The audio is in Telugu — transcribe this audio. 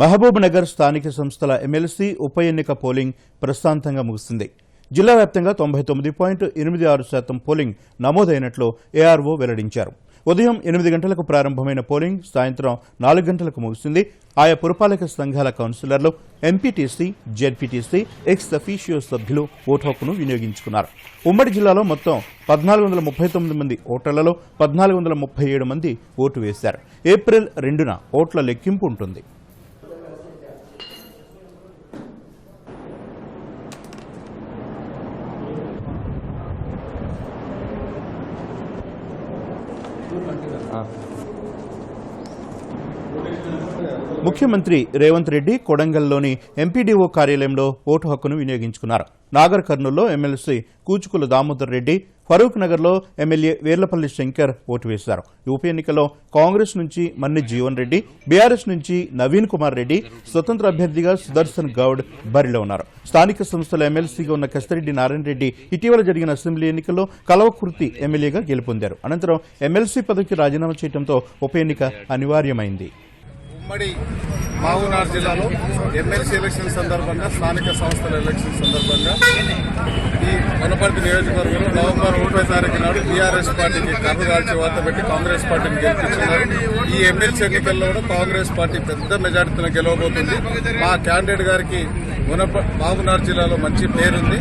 మహబూబ్ నగర్ స్థానిక సంస్థల ఎమ్మెల్సీ ఉప ఎన్నిక పోలింగ్ ప్రశాంతంగా ముగిసింది జిల్లా వ్యాప్తంగా తొంభై తొమ్మిది పాయింట్ ఎనిమిది ఆరు శాతం పోలింగ్ నమోదైనట్లు ఏఆర్ఓ వెల్లడించారు. ఉదయం ఎనిమిది గంటలకు ప్రారంభమైన పోలింగ్ సాయంత్రం నాలుగు గంటలకు ముగిసింది ఆయా పురపాలక సంఘాల కౌన్సిలర్లు ఎంపీటీసీ జెడ్పీటీసీ ఎక్స్ అఫీషియో సభ్యులు ఓటు హక్కును వినియోగించుకున్నారు. ఉమ్మడి జిల్లాలో మొత్తం పద్నాలుగు వందల ముప్పై తొమ్మిది మంది ఓటర్లలో పద్నాలుగు వందల ముప్పై ఏడు మంది ఓటు వేశారు. ఏప్రిల్ రెండున ఓట్ల లెక్కింపు ఉంటుంది. ముఖ్యమంత్రి రేవంత్ రెడ్డి కొడంగల్లోని ఎంపీడీఓ కార్యాలయంలో ఓటు హక్కును వినియోగించుకున్నారు. నాగర్ కర్నూల్లో M L C Kuchukulla Damodar Reddy Farooq నగర్లో ఎమ్మెల్యే వేర్లపల్లి శంకర్ ఓటు వేశారు. ఈ ఉప ఎన్నికలో కాంగ్రెస్ నుంచి మన్ని జీవన్ రెడ్డి బీఆర్ఎస్ నుంచి నవీన్ కుమార్ రెడ్డి స్వతంత్ర అభ్యర్థిగా సుదర్శన్ గౌడ్ బరిలో ఉన్నారు. స్థానిక సంస్థల ఎమ్మెల్సీగా ఉన్న కస్తరెడ్డి నారాయణ రెడ్డి ఇటీవల జరిగిన అసెంబ్లీ ఎన్నికల్లో కలవకుర్తి ఎమ్మెల్యేగా గెలుపొందారు. అనంతరం ఎమ్మెల్సీ పదవికి రాజీనామా చేయడంతో ఉప ఎన్నిక అనివార్యమైంది. ఉమ్మడి మహబూబ్నగర్ జిల్లాలో ఎమ్మెల్సీ ఎలక్షన్ సందర్భంగా స్థానిక సంస్థల ఎలక్షన్ సందర్భంగా వనపర్తి నియోజకవర్గంలో నవంబర్ ఒకటో తారీఖు నాడు బీఆర్ఎస్ పార్టీకి కర్రు దాల్చి వార్త పెట్టి కాంగ్రెస్ పార్టీని గెలిపించున్నారు ఈ ఎమ్మెల్సీ ఎన్నికల్లో కూడా కాంగ్రెస్ పార్టీ పెద్ద మెజార్టీతో గెలవబోతుంది. మా క్యాండిడేట్ గారికి వనప మహబూబ్నగర్ జిల్లాలో మంచి పేరుంది.